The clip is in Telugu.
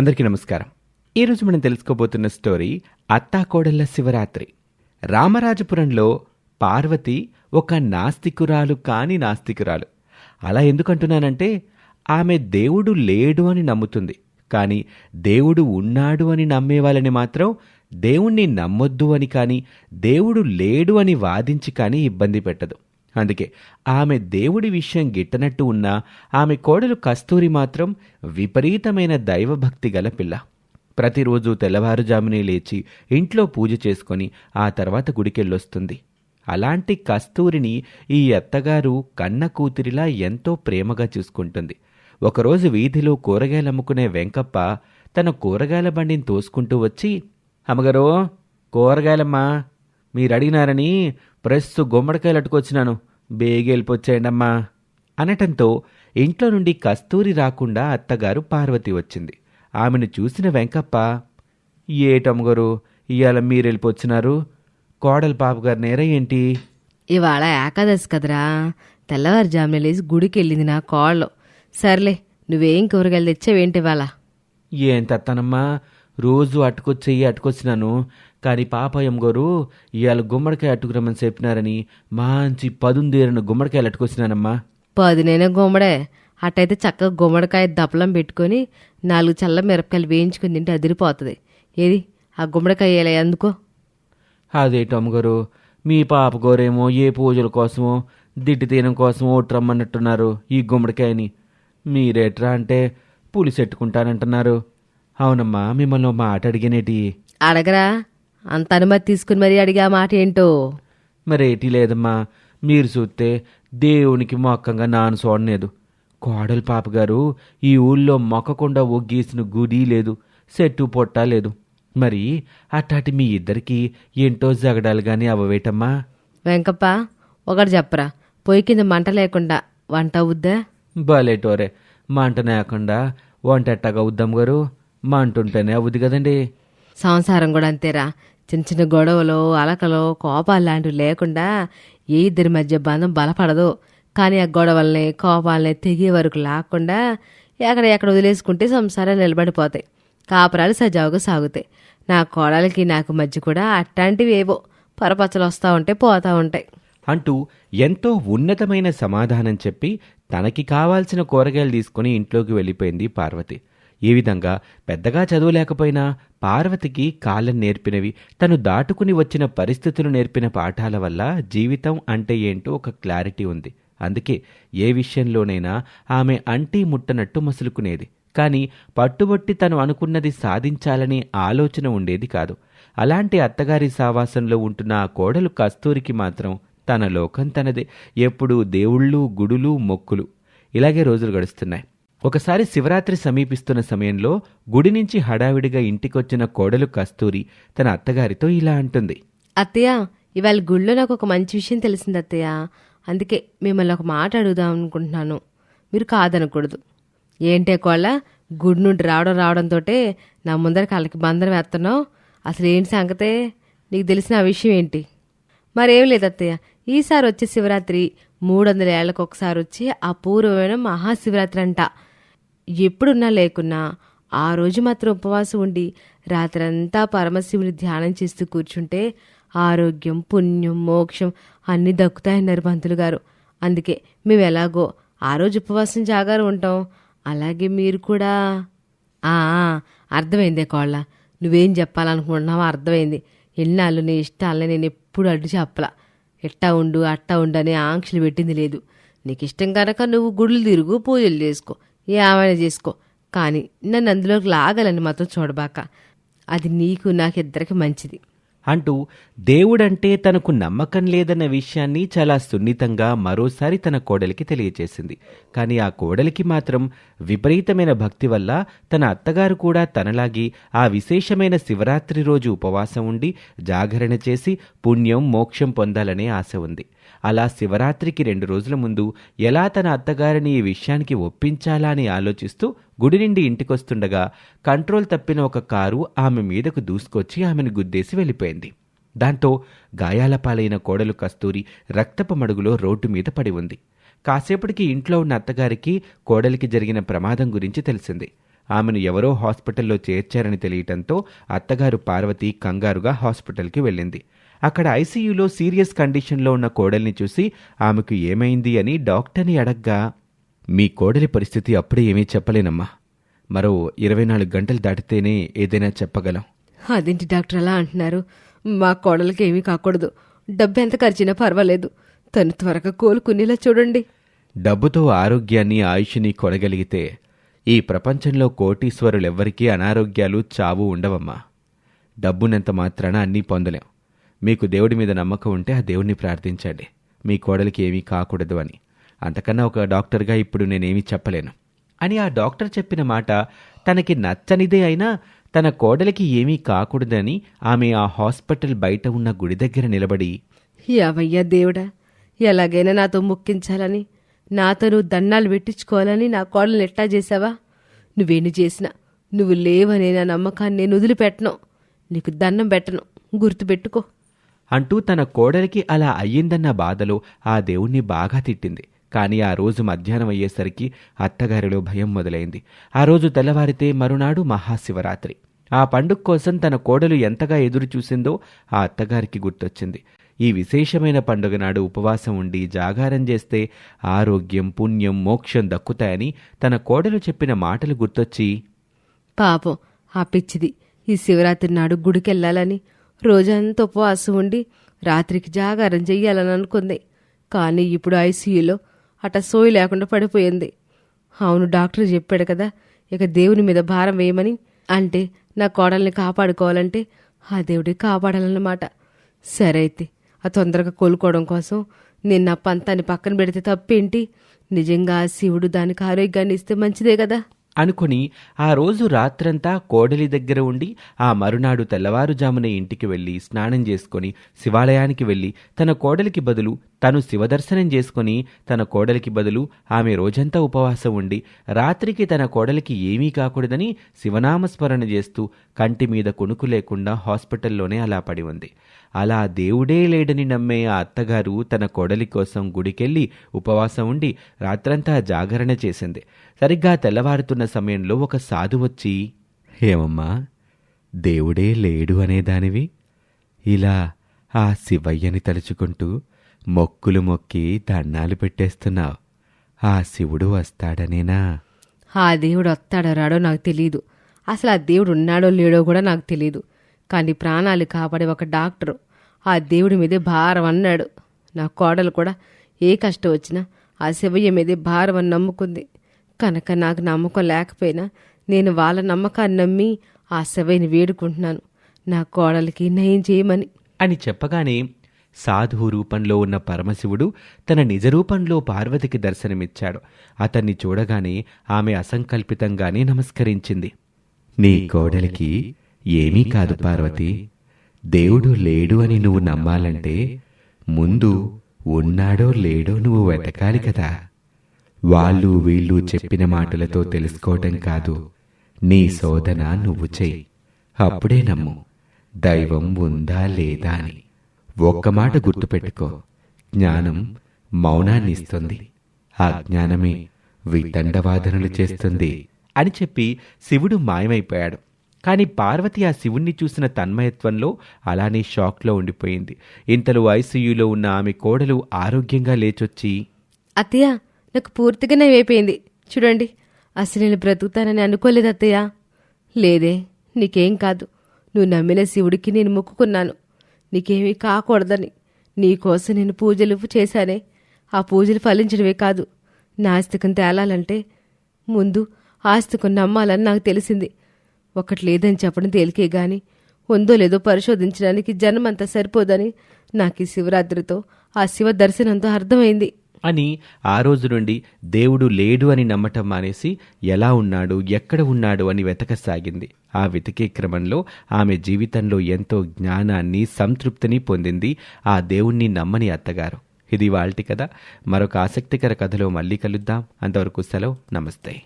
అందరికీ నమస్కారం. ఈరోజు మనం తెలుసుకోబోతున్న స్టోరీ అత్తాకోడళ్ళ శివరాత్రి. రామరాజపురంలో పార్వతి ఒక నాస్తికురాలు కాని నాస్తికురాలు. అలా ఎందుకంటున్నానంటే ఆమె దేవుడు లేడు అని నమ్ముతుంది. కానీ దేవుడు ఉన్నాడు అని నమ్మేవాళ్ళని మాత్రం దేవుణ్ణి నమ్మొద్దు అని కానీ దేవుడు లేడు అని వాదించి కానీ ఇబ్బంది పెట్టదు. అందుకే ఆమె దేవుడి విషయం గిట్టనట్టు ఉన్నా ఆమె కోడలు కస్తూరి మాత్రం విపరీతమైన దైవభక్తి గల పిల్ల. ప్రతిరోజు తెల్లవారుజామునే లేచి ఇంట్లో పూజ చేసుకొని ఆ తర్వాత గుడికెళ్ళొస్తుంది. అలాంటి కస్తూరిని ఈ అత్తగారు కన్న కూతురిలా ఎంతో ప్రేమగా చూసుకుంటుంది. ఒకరోజు వీధిలో కూరగాయలు అమ్ముకునే వెంకప్ప తన కూరగాయల బండిని తోసుకుంటూ వచ్చి అమ్మగారు కూరగాయలమ్మా మీరు అడిగినారని ప్రస్తు గుమ్మడికాయలు అట్టుకొచ్చినాను బేగి వెళ్ళిపోచ్చేయండమ్మా అనటంతో ఇంట్లో నుండి కస్తూరి రాకుండా అత్తగారు పార్వతి వచ్చింది. ఆమెను చూసిన వెంకప్ప ఏటమ్మగారు ఇవాళ మీరు వెళ్ళిపోచ్చినారు కోడలు పాపగారు నేర ఏంటి? ఇవాళ ఏకాదశి కదరా. తెల్లవారుజామున లేచి గుడికి వెళ్ళింది నా కోళ్ళు. సర్లే నువ్వేం కూరగాయలు తెచ్చావేంటి ఇవాళ? ఏం తత్తనమ్మా. రోజు అట్టుకొచ్చేయి అట్టుకొచ్చినాను కానీ పాపయ్యం గారు ఇవాళ గుమ్మడికాయ అట్టుకురమ్మని చెప్పినారని మంచి పదుందేరిన గుమ్మడికాయలు అట్టుకొచ్చినానమ్మా పదినైనా గుమ్మడే. అట్టయితే చక్కగా గుమ్మడికాయ దప్పలం పెట్టుకొని నాలుగు చల్ల మిరపకాయలు వేయించుకుని తింటే అదిరిపోతుంది. ఏది? ఆ గుమ్మడికాయ ఇలా ఎందుకో? అదేంటి అమ్మగారు మీ పాప గోరేమో ఏ పూజల కోసమో దిట్టి తీయడం కోసమో రమ్మన్నట్టున్నారు ఈ గుమ్మడికాయని. మీరేట్రా అంటే పులిసెట్టుకుంటానంటున్నారు. అవునమ్మా మిమ్మల్ని మాట అడిగినేటి. అడగరా. అంత అనుమతి తీసుకుని మరీ అడిగా మాట ఏంటో? మరేటి లేదమ్మా మీరు చూస్తే దేవునికి మొక్కంగా నాను చూడలేదు. కోడలు పాపగారు ఈ ఊళ్ళో మొక్కకుండా ఒగ్గేసిన గుడి లేదు చెట్టు పొట్ట లేదు. మరి అట్టాటి మీ ఇద్దరికి ఏంటో జగడాలు గాని అవవేటమ్మా? వెంకప్ప ఒకటి చెప్పరా పొయ్యి కింద మంట లేకుండా వంట అవుద్దా? బాలేటోరే మంట నేకుండా వంట ఎట్టగా అవుద్దాం గారు? మంట ఉంటేనే అవుద్ది కదండి. సంసారం కూడా అంతేరా. చిన్న చిన్న గొడవలు అలకలు కోపాలు లాంటివి లేకుండా ఏ ఇద్దరి మధ్య బంధం బలపడదు. కానీ ఆ గొడవల్ని కోపాలని తెగే వరకు లాక్కుండా ఎక్కడ ఎక్కడ వదిలేసుకుంటే సంసారాలు నిలబడిపోతాయి. కాపురాలు సజావుగా సాగుతాయి. నా కోడలకి నాకు మధ్య కూడా అట్లాంటివి ఏవో పరపచ్చలు వస్తూ ఉంటే పోతూ ఉంటాయి. అంటూ ఎంతో ఉన్నతమైన సమాధానం చెప్పి తనకి కావాల్సిన కూరగాయలు తీసుకుని ఇంట్లోకి వెళ్ళిపోయింది పార్వతి. ఈ విధంగా పెద్దగా చదవలేకపోయినా పార్వతికి కాలం నేర్పినవి తను దాటుకుని వచ్చిన పరిస్థితులు నేర్పిన పాఠాల వల్ల జీవితం అంటే ఏంటో ఒక క్లారిటీ ఉంది. అందుకే ఏ విషయంలోనైనా ఆమె అంటీ ముట్టనట్టు మసులుకునేది. కానీ పట్టుబట్టి తను అనుకున్నది సాధించాలనే ఆలోచన ఉండేది కాదు. అలాంటి అత్తగారి సావాసంలో ఉంటున్న ఆ కోడలు కస్తూరికి మాత్రం తన లోకం తనదే ఎప్పుడూ దేవుళ్ళు గుడులు మొక్కులు. ఇలాగే రోజులు గడుస్తున్నాయి. ఒకసారి శివరాత్రి సమీపిస్తున్న సమయంలో గుడి నుంచి హడావిడిగా ఇంటికొచ్చిన కోడలు కస్తూరి తన అత్తగారితో ఇలా అంటుంది. అత్తయ్య ఇవాళ గుళ్ళో నాకు ఒక మంచి విషయం తెలిసింది అత్తయ్య. అందుకే మిమ్మల్ని ఒక మాట అడుగుదాం అనుకుంటున్నాను. మీరు కాదనకూడదు. ఏంటే కోళ్ళ గుడి నుండి రావడం రావడంతో నా ముందర కళ్ళకి బంధనం వేస్తున్నావు. అసలు ఏంటి సంగతే? నీకు తెలిసిన ఆ విషయం ఏంటి? మరేం లేదు అత్తయ్య. ఈసారి వచ్చే శివరాత్రి మూడు వందల ఏళ్ళకు ఒకసారి వచ్చి అపూర్వమైన మహాశివరాత్రి అంట. ఎప్పుడున్నా లేకున్నా ఆ రోజు మాత్రం ఉపవాసం ఉండి రాత్రంతా పరమశివుని ధ్యానం చేస్తూ కూర్చుంటే ఆరోగ్యం పుణ్యం మోక్షం అన్నీ దక్కుతాయన్నారు పంతులు గారు. అందుకే మేము ఎలాగో ఆ రోజు ఉపవాసం జాగారు ఉంటాం. అలాగే మీరు కూడా. ఆ, అర్థమైందే కోళ్ళ. నువ్వేం చెప్పాలనుకుంటున్నావో అర్థమైంది. ఎన్నాళ్ళు నీ ఇష్టాలని నేను ఎప్పుడు అడ్డు చెప్పలా. ఎట్టా ఉండు అట్టా ఉండు అనే ఆంక్షలు పెట్టింది లేదు. నీకు ఇష్టం కనుక నువ్వు గుడులు తిరుగు పూజలు చేసుకో. ఏమైనా చేసుకో. కానీ నన్ను అందులోకి లాగాలని మాత్రం చూడబాక. అది నీకు నాకిద్దరికి మంచిది. అంటూ దేవుడంటే తనకు నమ్మకం లేదన్న విషయాన్ని చాలా సున్నితంగా మరోసారి తన కోడలికి తెలియజేసింది కానీ ఆ కోడలికి మాత్రం విపరీతమైన భక్తి వల్ల తన అత్తగారు కూడా తనలాగి ఆ విశేషమైన శివరాత్రి రోజు ఉపవాసం ఉండి జాగరణ చేసి పుణ్యం మోక్షం పొందాలనే ఆశ ఉంది. అలా శివరాత్రికి రెండు రోజుల ముందు ఎలా తన అత్తగారిని ఈ విషయానికి ఒప్పించాలా అని ఆలోచిస్తూ గుడి నుండి ఇంటికొస్తుండగా కంట్రోల్ తప్పిన ఒక కారు ఆమె మీదకు దూసుకొచ్చి ఆమెను గుద్దేసి వెళ్ళిపోయింది. దాంతో గాయాల పాలైన కోడలు కస్తూరి రక్తపు మడుగులో రోడ్డు మీద పడి ఉంది. కాసేపటికి ఇంట్లో ఉన్న అత్తగారికి కోడలికి జరిగిన ప్రమాదం గురించి తెలిసింది. ఆమెను ఎవరో హాస్పిటల్లో చేర్చారని తెలియటంతో అత్తగారు పార్వతి కంగారుగా హాస్పిటల్కి వెళ్ళింది. అక్కడ ఐసీయూలో సీరియస్ కండిషన్లో ఉన్న కోడల్ని చూసి ఆమెకు ఏమైంది అని డాక్టర్ని అడగ్గా మీ కోడలి పరిస్థితి అప్పుడే ఏమీ చెప్పలేనమ్మా. మరో ఇరవై నాలుగు గంటలు దాటితేనే ఏదైనా చెప్పగలం. అదేంటి డాక్టర్ అలా అంటున్నారు? మా కోడలికి ఏమీ కాకూడదు. డబ్బు ఎంత ఖర్చినా పర్వాలేదు. తను త్వరగా కోలుకునేలా చూడండి. డబ్బుతో ఆరోగ్యాన్ని ఆయుష్ని కొనగలిగితే ఈ ప్రపంచంలో కోటీశ్వరులెవ్వరికీ అనారోగ్యాలు చావు ఉండవమ్మా. డబ్బునంత మాత్రాన అన్నీ పొందలేం. మీకు దేవుడి మీద నమ్మకం ఉంటే ఆ దేవుణ్ణి ప్రార్థించండి. మీ కోడలికి ఏమీ కాకూడదు అని. అంతకన్నా ఒక డాక్టర్గా ఇప్పుడు నేనేమీ చెప్పలేను. అని ఆ డాక్టర్ చెప్పిన మాట తనకి నచ్చనిదే అయినా తన కోడలికి ఏమీ కాకూడదని ఆమె ఆ హాస్పిటల్ బయట ఉన్న గుడి దగ్గర నిలబడి యావయ్యా దేవుడా ఎలాగైనా నాతో ముక్కించాలని నాతో నువ్వు దన్నాలు పెట్టించుకోవాలని నా కోడల్ని ఎట్టా చేసావా నువ్వేను చేసినా నువ్వు లేవనే నా నమ్మకాన్ని నేను వదిలిపెట్టను. నీకు దండం పెట్టను. గుర్తుపెట్టుకో. అంటూ తన కోడలికి అలా అయ్యిందన్న బాధలో ఆ దేవుణ్ణి బాగా తిట్టింది. కానీ ఆ రోజు మధ్యాహ్నం అయ్యేసరికి అత్తగారిలో భయం మొదలైంది. ఆ రోజు తెల్లవారితే మరునాడు మహాశివరాత్రి. ఆ పండుగ కోసం తన కోడలు ఎంతగా ఎదురు చూసిందో ఆ అత్తగారికి గుర్తొచ్చింది. ఈ విశేషమైన పండుగ నాడు ఉపవాసం ఉండి జాగారం చేస్తే ఆరోగ్యం పుణ్యం మోక్షం దక్కుతాయని తన కోడలు చెప్పిన మాటలు గుర్తొచ్చి పాపం ఆ పిచ్చిది. ఈ శివరాత్రి నాడు గుడికెళ్ళాలని రోజంతా ఉపవాసం ఉండి రాత్రికి జాగారం చెయ్యాలని అనుకుంది. కానీ ఇప్పుడు ఐసీయూలో అట సోయి లేకుండా పడిపోయింది. అవును డాక్టర్ చెప్పాడు కదా ఇక దేవుని మీద భారం వేయమని. అంటే నా కోడల్ని కాపాడుకోవాలంటే ఆ దేవుడి కాపాడాలన్నమాట. సరే అయితే ఆ తొందరగా కోలుకోవడం కోసం నేను నా పంతాన్ని పక్కన పెడితే తప్పేంటి? నిజంగా శివుడు దానికి ఆరోగ్యాన్ని ఇస్తే మంచిదే కదా. అనుకుని ఆ రోజు రాత్రంతా కోడలి దగ్గర ఉండి ఆ మరునాడు తెల్లవారుజామున ఇంటికి వెళ్ళి స్నానం చేసుకొని శివాలయానికి వెళ్ళి తన కోడలికి బదులు తను శివదర్శనం చేసుకొని తన కోడలికి బదులు ఆమె రోజంతా ఉపవాసం ఉండి రాత్రికి తన కోడలికి ఏమీ కాకూడదని శివనామస్మరణ చేస్తూ కంటి మీద కొనుకు లేకుండా హాస్పిటల్లోనే అలా పడి ఉంది. అలా దేవుడే లేడని నమ్మే ఆ అత్తగారు తన కొడలి కోసం గుడికెళ్ళి ఉపవాసం ఉండి రాత్రంతా జాగరణ చేసింది. సరిగ్గా తెల్లవారుతున్న సమయంలో ఒక సాధు వచ్చి ఏమమ్మా దేవుడే లేడు అనేదానివి ఇలా ఆ శివయ్యని తలుచుకుంటూ మొక్కులు మొక్కి దండాలు పెట్టేస్తున్నావు. ఆ శివుడు వస్తాడనేనా? ఆ దేవుడు వస్తాడో రాడో నాకు తెలియదు అసలు ఆ దేవుడు ఉన్నాడో లేడో కూడా నాకు తెలియదు కానీ ప్రాణాలు కాపాడే ఒక డాక్టరు ఆ దేవుడి మీదే భారం అన్నాడు. నా కోడలు కూడా ఏ కష్టం వచ్చినా ఆ శివయ్య మీదే భారం అని నమ్ముకుంది. కనుక నాకు నమ్మకం లేకపోయినా నేను వాళ్ళ నమ్మకాన్ని నమ్మి ఆ శివయ్యని వేడుకుంటున్నాను. నా కోడలికి నయం చేయమని. అని చెప్పగానే సాధువు రూపంలో ఉన్న పరమశివుడు తన నిజ రూపంలో పార్వతికి దర్శనమిచ్చాడు. అతన్ని చూడగానే ఆమె అసంకల్పితంగానే నమస్కరించింది. నీ కోడలికి ఏమీ కాదు పార్వతి. దేవుడు లేడు అని నువ్వు నమ్మాలంటే ముందు ఉన్నాడో లేడో నువ్వు వెతకాలి కదా. వాళ్ళు వీళ్ళు చెప్పిన మాటలతో తెలుసుకోవటం కాదు. నీ శోధన నువ్వు చెయ్యి. అప్పుడే నమ్ము. దైవం ఉందా లేదా అని. ఒక్క మాట గుర్తుపెట్టుకో. జ్ఞానం మౌనాన్ని ఇస్తుంది ఆ జ్ఞానమే వితండవాదనలు చేస్తుంది అని చెప్పి శివుడు మాయమైపోయాడు. కాని పార్వతి ఆ శివుణ్ణి చూసిన తన్మయత్వంలో అలానే షాక్లో ఉండిపోయింది. ఇంతలో ఐసీయూలో ఉన్న ఆమె కోడలు ఆరోగ్యంగా లేచొచ్చి అత్తయ్య నాకు పూర్తిగా నయమైపోయింది. చూడండి అసలు నేను బ్రతుకుతానని అనుకోలేదు అత్తయ్య. లేదే నీకేం కాదు. నువ్వు నమ్మిన శివుడికి నేను మొక్కుకున్నాను. నీకేమీ కాకూడదని. నీకోసం నేను పూజలు చేశానే. ఆ పూజలు ఫలించడమే కాదు. నాస్తికం తేలాలంటే ముందు ఆస్తికం నమ్మాలని నాకు తెలిసింది. ఒకటి లేదని చెప్పడం తేలికే గాని ఉందో లేదో పరిశోధించడానికి జనమంతా సరిపోదని నాకు ఈ శివరాత్రితో ఆ శివ దర్శనంతో అర్థమైంది. అని ఆ రోజు నుండి దేవుడు లేడు అని నమ్మటం మానేసి ఎలా ఉన్నాడు ఎక్కడ ఉన్నాడు అని వెతకసాగింది. ఆ వెతికే క్రమంలో ఆమె జీవితంలో ఎంతో జ్ఞానాన్ని సంతృప్తిని పొందింది ఆ దేవుణ్ణి నమ్మని అత్తగారు. ఇది వాళ్ళటి కదా మరొక ఆసక్తికర కథలో మళ్ళీ కలుద్దాం. అంతవరకు సెలవు. నమస్తే.